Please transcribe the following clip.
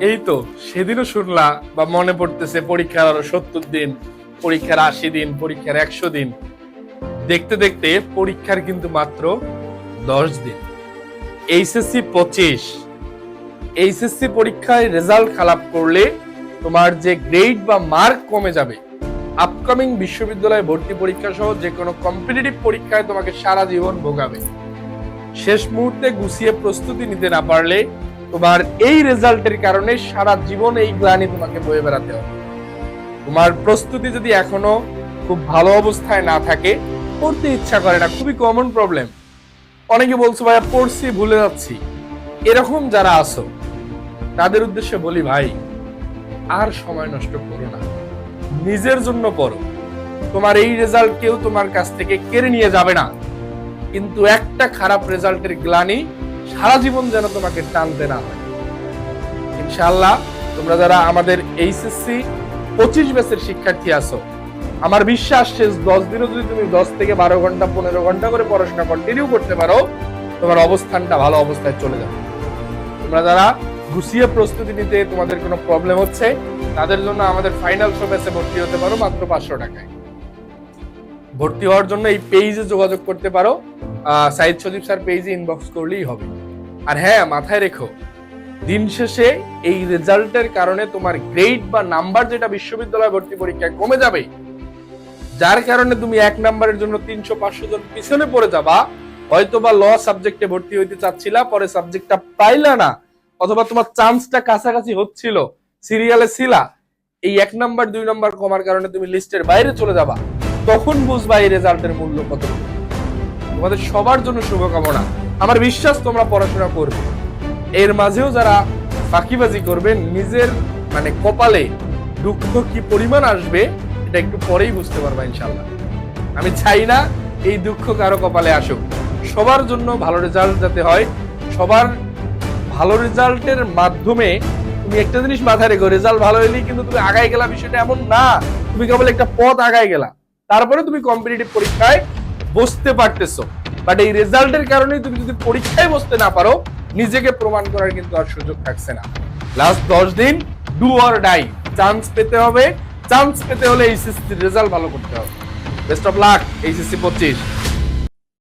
এই তো, সেদিনও শুনলা বা মনে পড়তেছে পরীক্ষার আরও সত্তর দিন, পরীক্ষার আশি দিন, পরীক্ষার একশো দিন। দেখতে দেখতে পরীক্ষার কিন্তু মাত্র দশ দিন। এইচএসসি পঁচিশ। এইচএসসি পরীক্ষায় রেজাল্ট খারাপ করলে তোমার যে গ্রেড বা মার্ক কমে যাবে আপকামিং বিশ্ববিদ্যালয়ে ভর্তি পরীক্ষা সহ যে কোনো কম্পিটিটিভ পরীক্ষায় তোমাকে সারা জীবন ভোগাবে। শেষ মুহূর্তে গুছিয়ে প্রস্তুতি নিতে না পারলে তোমার এই রেজাল্টের কারণে সারা জীবন এই গ্লানি তোমাকে বয়ে বেড়াতে হবে। তোমার প্রস্তুতি যদি এখনও খুব ভালো অবস্থায় না থাকে, পড়তে ইচ্ছা করে না, খুবই কমন প্রবলেম অনেকে বলছো, ভাইয়া, পড়ছি, ভুলে যাচ্ছি। এরকম যারা আছো, তাদের উদ্দেশ্যে বলি, ভাই, আর সময় নষ্ট করো না। নিজের জন্য পড়ো। তোমার এই রেজাল্ট কেউ তোমার কাছ থেকে কেড়ে নিয়ে যাবে না। কিন্তু একটা খারাপ রেজাল্টের গ্লানি সারা জীবন যেন তোমাকে টানতে না হয়। ইনশাআল্লাহ, তোমরা যারা আমাদের এইচএসসি পঁচিশ ব্যাচের শিক্ষার্থী আছো, আমার বিশ্বাস শেষ দশ দিনও যদি তুমি দশ থেকে বারো ঘণ্টা, পনেরো ঘণ্টা করে পড়াশোনা কন্টিনিউ করতে পারো, তোমার অবস্থানটা ভালো অবস্থায় চলে যাবে। তোমরা যারা গুছিয়ে প্রস্তুতি নিতে তোমাদের কোনো প্রবলেম হচ্ছে, তাদের জন্য আমাদের ফাইনাল শো ব্যাচে ভর্তি হতে পারো মাত্র পাঁচশো টাকায়। ভর্তি হওয়ার জন্য এই পেজে যোগাযোগ করতে পারো। সাইদ সজীব স্যার পেজে ইনবক্স করলেই হবে। আর হ্যাঁ মাথায় রেখো, দিন শেষে এই রেজাল্টের কারণে তোমার গ্রেড বা নাম্বার যেটা বিশ্ববিদ্যালয় ভর্তি পরীক্ষায় কমে যাবে, যার কারণে তুমি এক নাম্বারের জন্য তিনশো পাঁচশো জন পিছনে পড়ে যাবা। হয়তো বা ল সাবজেক্টে ভর্তি হইতে চাচ্ছিলা, পরে সাবজেক্টটা পাইলা না, অথবা তোমার চান্সটা কাছাকাছি হচ্ছিল সিরিয়ালে ছিলা, এই এক নাম্বার দুই নাম্বার কমার কারণে তুমি লিস্টের বাইরে চলে যাবা, তখন বুঝবা এই রেজাল্টের মূল্য কত। তোমাদের সবার জন্য শুভকামনা। আমার বিশ্বাস তোমরা পড়াশোনা করবে। এর মাঝেও যারা ফাঁকিবাজি করবে, নিজের মানে কপালে দুঃখ কি পরিমাণ আসবে, এটা একটু পরেই বুঝতে পারবা ইনশাল্লাহ আমি চাই না এই দুঃখ কারও কপালে আসুক। সবার জন্য ভালো রেজাল্ট যাতে হয়, সবার ভালো রেজাল্টের মাধ্যমে তুমি একটা জিনিস মাথায় রেখো রেজাল্ট ভালো হলেই কিন্তু তুমি আগায় গেলা, বিষয়টা এমন না। তুমি কেবল একটা পথ আগায় গেলা। তারপরে তুমি কম্পিটিটিভ পরীক্ষায় বসতে পারতেছো। বাট এই রেজাল্টের কারণে তুমি যদি পরীক্ষায় বসতে না পারো, নিজেকে প্রমাণ করার কিন্তু আর সুযোগ থাকছে না। লাস্ট দশ দিন ডু অর ডাই চান্স পেতে হবে। চান্স পেতে হলে এইচএসসি রেজাল্ট ভালো করতে হবে। বেস্ট অফ লাক এইচএসসি পঁচিশ।